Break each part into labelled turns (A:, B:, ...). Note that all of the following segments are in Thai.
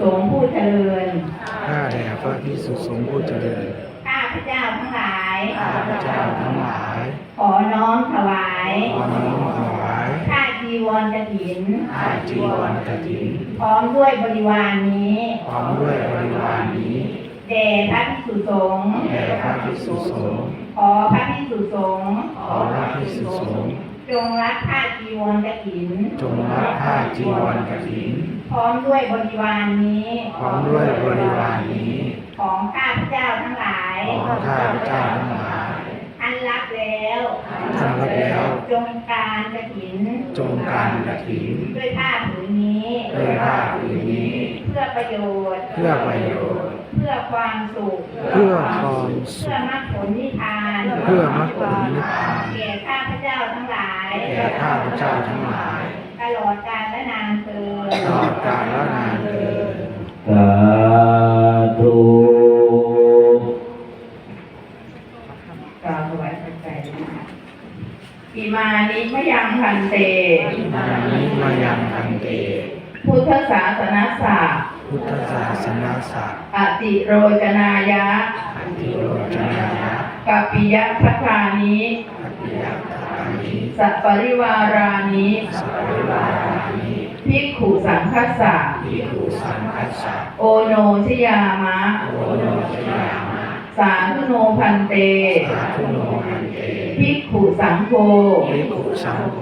A: สงฆ์ผู้เจริญ
B: ข้าแต่พระพิสุสงฆ์ผู้เจริญ
A: ข้าพเจ้าทั้งหลาย
B: ข้าพเจ้าทั้งหลาย
A: ขอน้อมถวาย
B: ขอน้อมถวาย
A: ข้าจีวรกฐิน
B: ข้าจีวรกฐิน
A: พร้อมด้วยบริวารนี้
B: พร้อมด้วยบริวารนี้
A: แด่พระภิกษุสงฆ์
B: แด่พระพิสุสงฆ์
A: ขอพระภิกษุสงฆ์
B: ขอพระพิสุสงฆ์
A: จงรับผ้าจีวรกฐิน
B: จงรับผ้าจีวรกฐิน
A: พร้อมด้วยบริวารนี้
B: พร้อมด้วยบริวารนี้
A: ของข้าพเจ้าทั้งหลาย
B: ของข้าพเจ้าทั้งหลาย
A: ท่านรับแล้ว
B: ท่านรับแล้ว
A: จงการกฐิน
B: จงการกฐิน
A: ด้วยผ้าผืนนี้
B: ด้วยผ้าผืนนี้
A: เพื่อประโยชน์
B: เพื่อประโยชน์
A: เพื่อความสุข
B: เพื่อความสุ
A: เพื่อ
B: ข
A: มรรคผลนิพพาน
B: เพื่อมรรคผลนิพพาน
A: แก่ข้าพเจ้าทั้งหลาย
B: แก่ข้าพเจ้าทั้งหลาย
A: ตลอดกาลและนานเทอญ
B: ตลอดกาลและนานเถิด
C: สา
A: มานิมะยังพันเต
B: มานิมายังพันเต
A: พุทธศาสนศาสตร์
B: พุทธศาสนาศาสตร์
A: อติโรจนายะ
B: อันติโรจนายะ
A: กัปปิยพัทธานิ
B: อภิยัตถานิ
A: สัปปริวารานิ
B: สัพพิวารานิ
A: ภิกขุสังคัสสะ
B: ภิกขุสังคัสสะ
A: โอโนชยามะ
B: โอโนชยามะ
A: สาธุโนพันเต
B: สาธุโนพันเต
A: ภิกขุสังโฆ
B: ภิกขุสังโฆ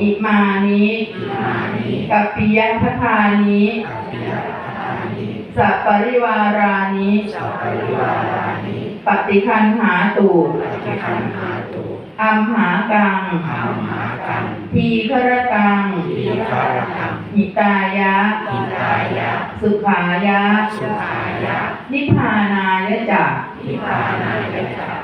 A: อิมานิ
B: อิมานิ
A: กัปปิยพัทธานิ
B: อภิยัตถานิ
A: สัปปริวารานิ
B: สัพพิวารานิ
A: ปฏิคันหาตุ
B: ปฏิคันหาตุ
A: อัมหากัง
B: อามหากัง
A: ทีฆรกัง
B: ทีฆารกัง
A: หิตายะ
B: อิตายะ
A: สุขายะ
B: สุขายะ
A: นิพพานายะจัก
B: นิพพานายะ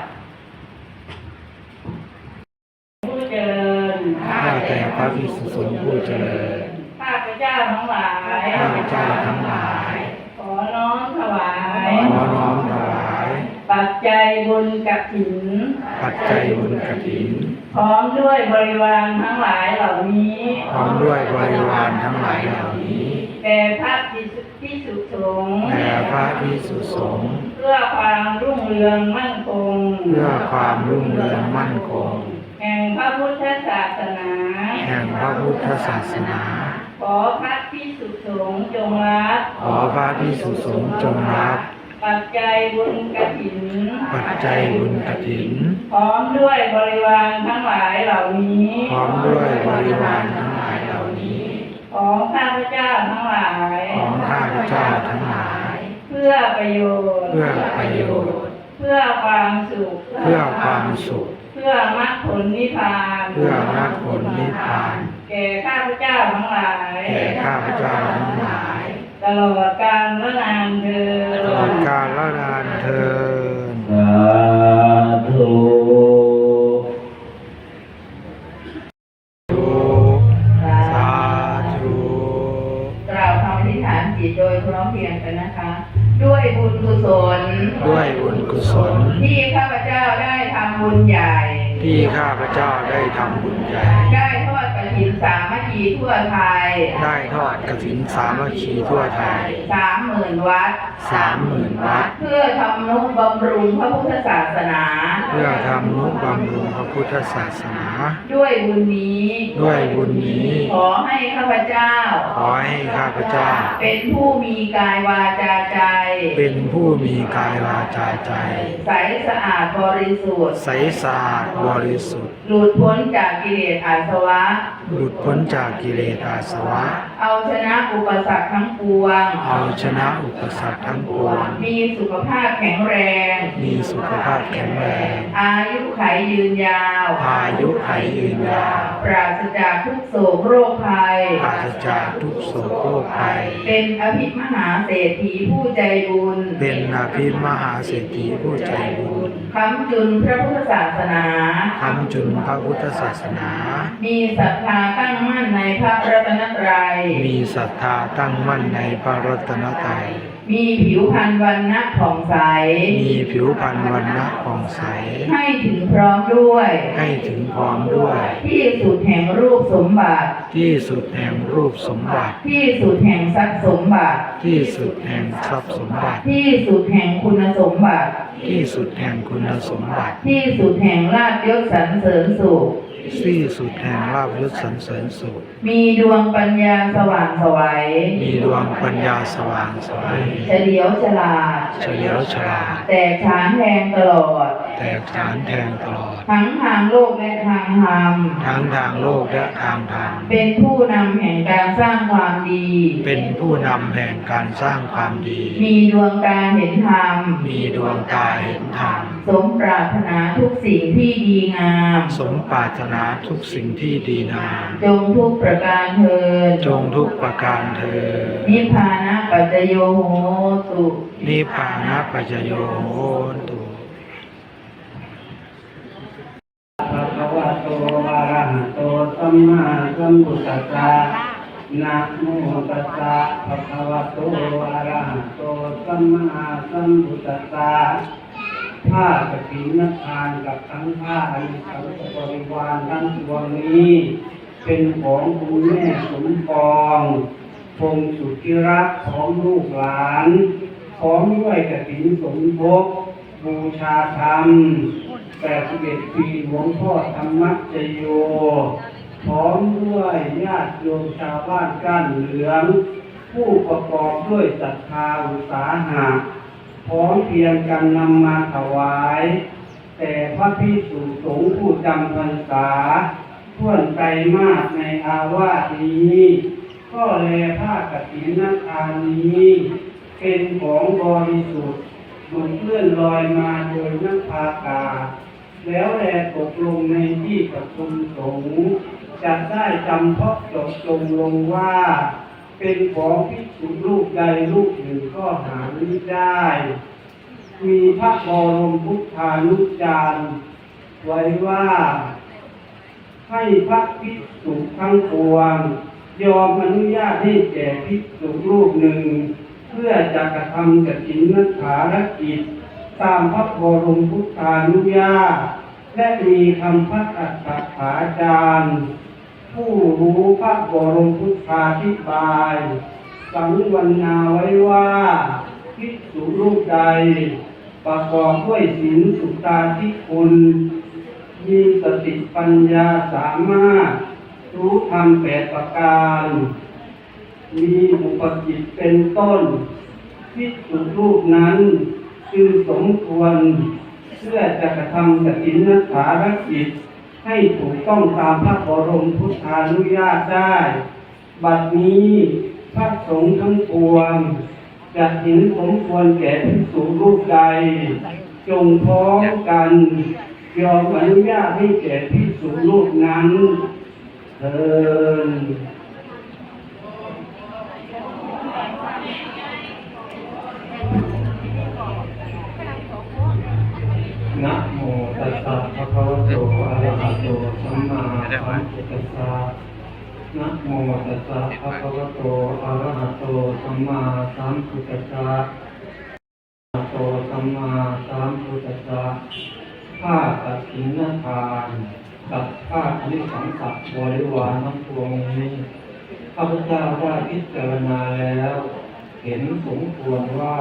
A: ผู้เจริญ
B: ข้าแต่พ ระภิกษุสงฆ์ผู้เจริญ
A: ข้าพเจ้าทั้งหลาย
B: ข้าพเจ้าทั้งหลาย
A: ขอน้อมถวาย
B: ขอน้อมถวาย
A: ปัจจัยบุญกับถิน
B: ปัจจัยบุญกฐิน
A: พร้อมด้วยบริวารทั้งหลายเหล่านี้
B: พร้อมด้วยบริวารทั้งหลายเหล่านี้
A: แด่พระภิกษุสงฆ์
B: แด่พระภิกษุสงฆ์
A: เพื่อความรุ่งเรืองมั่นคง
B: เพื่อความรุ่งเรืองมั่นคง
A: แห่งพระพุทธศาสนา
B: แห่งพระพุทธศาสนา
A: ขอพระภิกษุสงฆ์จงรับ
B: ขอพระภิกษุสงฆ์จงรับ
A: ปัจจัยบุญกฐิน
B: ปัจจัยบุญกฐิน
A: พร้อมด้วยบริวารทั้งหลายเหล่านี้
B: พร้อมด้วยบริวารทั้งหลายเหล่านี้
A: ของข้าพเจ้าทั้งหลาย
B: ของข้าพเจ้าทั้งหลาย
A: เพื่อประโยชน์
B: เพื่อประโยชน์
A: เพื่อความสุข
B: เพื่อความสุข
A: เพื่อมรรคผลนิพพาน
B: เพื่อมรรคผลนิพพาน
A: แก่ข้าพเจ้าทั้งหลาย
B: แก่ข้าพเจ้าทั้งหลาย
A: ตลอดกาลและนานเดิน
B: ตลอดกาลและนานเทิน ทำบุญใหญ่
A: ได้ทอดกฐินสามัคคีทั่วไทย
B: ได้ทอดกฐินสามัคคีทั่วไทย
A: สามหมื่นวัด
B: สามหมื่นวัด
A: เพื่อทำนุบำรุงพระพุทธศาสนา
B: เพื่อทำนุบำรุงพระพุทธศาสนา
A: ด้วยบุญนี้
B: ด้วยบุญนี้
A: ขอให้ข้าพเจ้า
B: ขอให้ข้าพเจ้า
A: เป็นผู้มีกายวาจาใจ
B: เป็นผู้มีกายวาจาใจ
A: ใสสะอาดบริสุทธิ์
B: ใสสะอาดบริสุทธิ์
A: หลุดพ้นจากกิเลสอาสวะ
B: หลุดพ้นจากกิเลสอาสวะ
A: เอาชนะอุปสรรคทั้งปวง
B: เอาชนะอุปสรรคทั้งปวง
A: มีสุขภาพแข็งแรง
B: มีสุขภาพแข็งแรง
A: อายุไขยืนยาว
B: อายุไขยืนยาว
A: ปราศจากทุกโศกโรคภัย
B: ปราศจากทุกโศกโรคภัย
A: เป็นอภิมหาเศรษฐีผู้ใจบุญ
B: เป็นอภิมหาเศรษฐีผู้ใจบุญ
A: คำจุนพระพุทธศาสนา
B: คำจุนพระพุทธศาสนา
A: มีศรัทธาตั้งมั่นในพระรัตนตรัย
B: มีศรัทธาตั้งมั่นในพระรัตนตรัย
A: มีผิวพรรณวันณะผ่องใส
B: มีผิวพรรณวันณะผ่องใส
A: ให้ถึงพร้อมด้วย
B: ให้ถึงพร้อมด้วย
A: ที่สุดแห่งรูปสมบัติ
B: ที่สุดแห่งรูปสมบัติ
A: ที่สุดแห่งทรัพย์สมบัติ
B: ที่สุดแห่งทรัพย์สมบัติ
A: ที่สุดแห่งคุณสมบัติ
B: ที่สุดแห่งคุณสมบัติ
A: ที่สุดแห่งลาภยศสรรเสริญสุข
B: ที่สุดแห่งลาภยศสรรเสริญสุข
A: มีดวงปัญญาสว่างไสวัย
B: มีดวงปัญญาสว่างไสวย
A: เฉลียวฉลาด
B: เฉลียวฉลาด
A: แตกฉานแทงตลอด
B: แตกฉานแทงตลอด
A: ทั้งทางโลกและทางธรรม
B: ทั้งทางโลกและทางธรรม
A: เป็นผู้นำแห่งการสร้างความดี
B: เป็นผู้นำแห่งการสร้างความดี
A: มีดวงตาเห็นธรรม
B: มีดวงตาเห็นธรรม
A: สมปรารถนาทุกสิ่งที่ดีงาม
B: สมปรารถนาทุกสิ่งที่ดีงาม
A: จงทุกประการเทิน
B: จงทุกประการเธอญ
A: นิพพานะปัจจโยโหตุ
B: นิพพานะปัจจโยโหตุ
D: ภะคะ วะโตอะระหะโตสัมมาสัมพุทธัสสะนะโมตัสสะภะคะวะโตอะระหะโตสัมมาสัมพุทธัสสะผ้ากฐินนทานกับทั้งผ้าอันสังฆบริวารทั้งปวงนี้ เป็นของคุณแม่สมปองพงสุธิรักของลูกหลานพร้อมด้วยกฐินสมภพบูชาธรรม แปดสิบเอ็ดปีหลวงพ่อธรรมจโย พร้อมด้วยญาติโยมชาวบ้านก้านเหลือง ผู้ประกอบด้วยศรัทธาอุตสาหะพร้อมเพียงกันนำมาถวาย แต่พระพิสุสงฆ์ผู้จำพรรษาท่วนไกลมากในอาวาสนี้ ก็แลผ้ากฐินนาคานี้ เป็นของบริสุทธิ์หลุดเลื่อนลอยมาโดยนักพากาศ แล้วแลตกลงในที่ประชุมสงฆ์จะได้จำเพาะจบจงลงว่า เป็นของพิสุรูปใดรูปหนึ่งก็หาไม่ได้ มีพระบรมพุทธานุจารย์ไว้ว่า ให้พระภิกษุทั้งปวง ยอมอนุญาตให้แก่ภิกษุรูปหนึ่ง เพื่อจะกระทำกฐินนัฐารกิจ ตามพระบรมพุทธานุญาตและมีคำพัฒอัตถาาจารย์ ผู้รู้พระบรมพุทธาธิบาย สังวรรณาไว้ว่าภิกษุรูปใด ประกอบด้วยศีลสุตาธิคุณ มีสติปัญญาสามารถ รู้ธรรมแปดประการ มีอุปกิจเป็นต้นพิสุรูปนั้น จึงสมควรเพื่อจะกระทำกฐินนัฐารกิจให้ถูกต้องตามพระบรมพุทธานุญาตได้ บัดนี้พระสงฆ์ทั้งปวงจะเห็นสมควรแก่พิสุรูปใด จงพร้อมกันยอมอนุญาตให้แก่พิสุรูปนั้นเทิน นะโมตัสสะภะคะวะโตอะระหะโตสัมมาสัมพุทธัสสะนะโมตัสสะภะคะวะโตอะระหะโตสัมมาสัมพุทธัสสะอะระโตสัมมาสัมพุทธัสสะผ้าตัดสินนาทานกับผ้าอนิสังสับริวารทั้งปวงนี้ข้าพเจ้าได้พิจารณาแล้ว เห็นสมควรว่า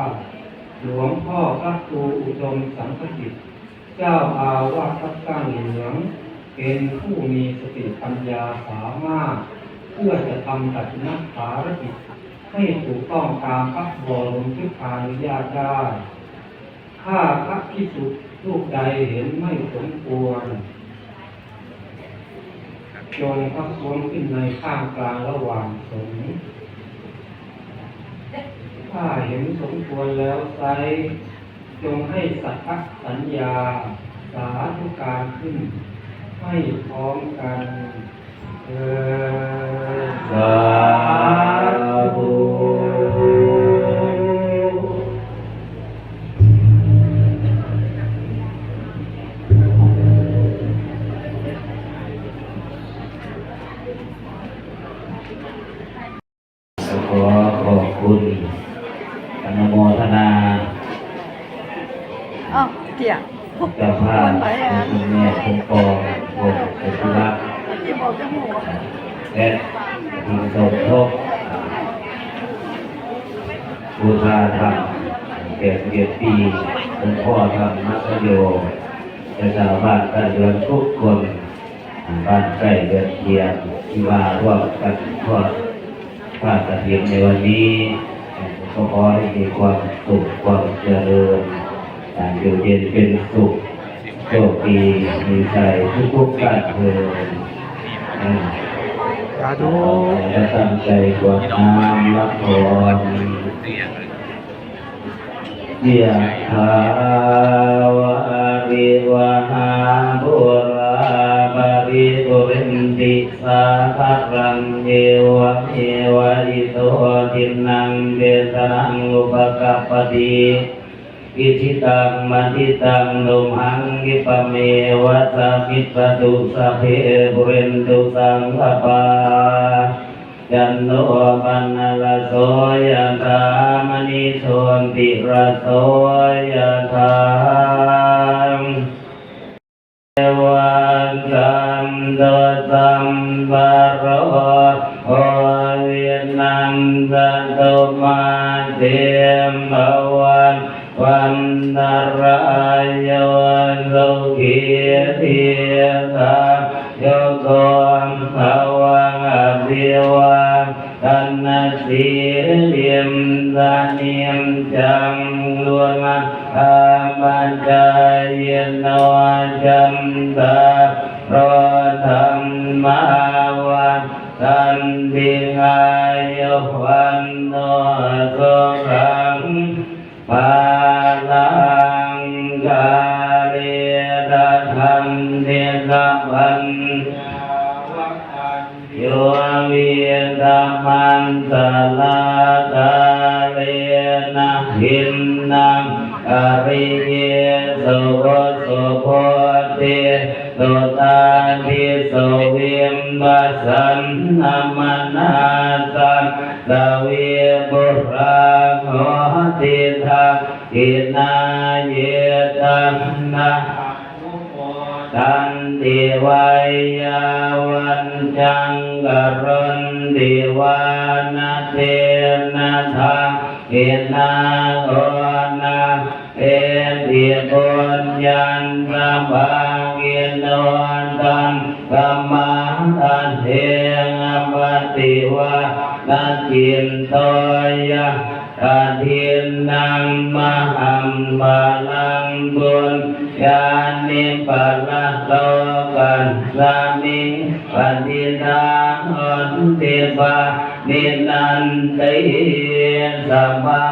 D: หลวงพ่อพระครูอุดมสังคติ เจ้าอาวาสวัดก้างเหลือง เป็นผู้มีสติปัญญาสามารถ เพื่อจะทำกัจนักภารกิจให้ถูกต้องตามพระบรมพุทธานุญาตได้ ถ้าพระพิสุรูปใดเห็นไม่สมควรจงพักพ้นขึ้นในข้างกลางระหว่างสงถ้าเห็นสมควรแล้วไซ จงให้สัตทธสัญญา สาธุการขึ้น ให้พร้อมกันสาธุขอ
C: ขอบ
D: คุณ
C: อนุโมทนา
E: อ้าวเกี่ย
C: เจ้าภาพคุณแม่คุณปองวงสุภรักษ์
E: ที่บอกจะหัว
C: และทีมสมทบบูชาธรรมเกียรติเกียรติปีคุณพ่อธรรมมัคโยและชาวบ้านกันเดือนทุกคนบ้านใกล้เดือนเทียนที่ว่าร่วมกันทอดผ้ากระเทียมในวันนี้ก็ขอให้มีความสุขความเจริญ การอยู่เย็นเป็นสุขโชคดีมีใจทุกๆกการเทิน
B: สาธุ
C: และตั้งใจกวดน้ำรับพรยียถาวะริวะหาบุราบาริบุรินติสาคารังเยวะเอวะอิโตทินังเดสนังอุปกัปปติ อิทิตังมติตังนุมหังกิปเมวะสามิปตุสัพเพบุเรนตุสังฆปายันโนปันนลโสยถามณิโชติระโสยถาเอวันสัมโตสัมบารโรโอเวียนัมสันตุมา นนารายวันโลกีเทียสาโยโกมภวังอภิวังตันนสีเลียมสาเนิยมจังลวงอาบัญจายโนจันตาโรธรรมวันตันติงายวันโนสุขังปา ลังกาเรตทันเทสัพันโยเวียตมันสลากาเรนะหินนังอริยสุวสุโพธิสุตาทิสุวียมบัสันนมนาสันสเวียบุราโหติทัก กินาเยตันนะตันติวายาวันจังกรณติวานาเทนะทังเอนาโอนาเอติปุญญันสัมบังเกินวันตังกัมมังตันเทงัมปติวานาจินโตยะ กาทินนังมหัมบาลังบุญญาณิปัลละโลกันสามิงปฏิทาหอนติปานินันติสัมมา